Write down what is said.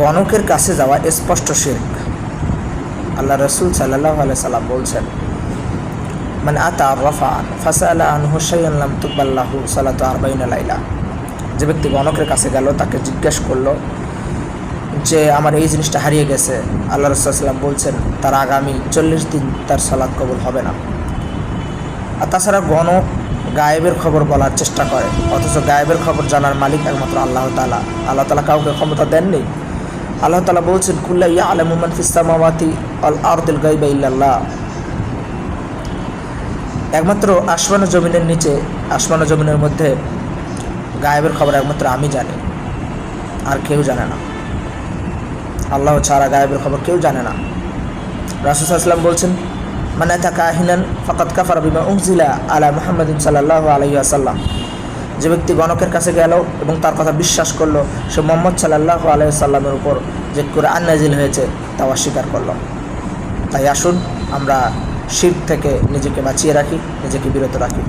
গণকের কাছে যাওয়া স্পষ্ট শির্ক। আল্লাহ রসুল সাল্লাহ সাল্লাম বলছেন মানে আতা রফান ফাসালা আন হুসাইয়াল্লাম তুকবাল্লাহু সালাত আরবাইন যে ব্যক্তি গণকের কাছে গেল, তাকে জিজ্ঞেস করল যে, আমার এই জিনিসটা হারিয়ে গেছে। আল্লাহ রসুলাম বলছেন, তার আগামী চল্লিশ দিন তার সালাদ কবুল হবে না। আর তাছাড়া গণক গায়েবের খবর বলার চেষ্টা করে, অথচ গায়েবের খবর জানার মালিক একমাত্র আল্লাহ তালা আল্লাহ তালা কাউকে ক্ষমতা দেননি। আল্লাহ তালা বলছেন, কুল্লা ইয়া আলমুমান ফিসামাওয়াতি আল আরদুল গাইবা ইল্লাল্লাহ। একমাত্র আসমান জমিনের নিচে, আসমান জমিনের মধ্যে গায়েবের খবর একমাত্র আমি জানি, আর কেউ জানে না। আল্লাহ ছাড়া গায়েবের খবর কেউ জানে না। রাসুসাল্লাম বলছেন মানে তা কাহিনান ফকাত কাফার বিমা উমজিলা আলা মুহাম্মদিন সাল্লাহ আলহি আসাল্লাম যে ব্যক্তি গণকের কাছে গেল এবং তার কথা বিশ্বাস করল, সে মোহাম্মদ সাল্লাহ আলাইসাল্লামের উপর যে কোরআন নাজিল হয়েছে তা অস্বীকার করল। তাই আসুন আমরা শির থেকে নিজেকে বাঁচিয়ে রাখি, নিজেকে বিরত রাখি।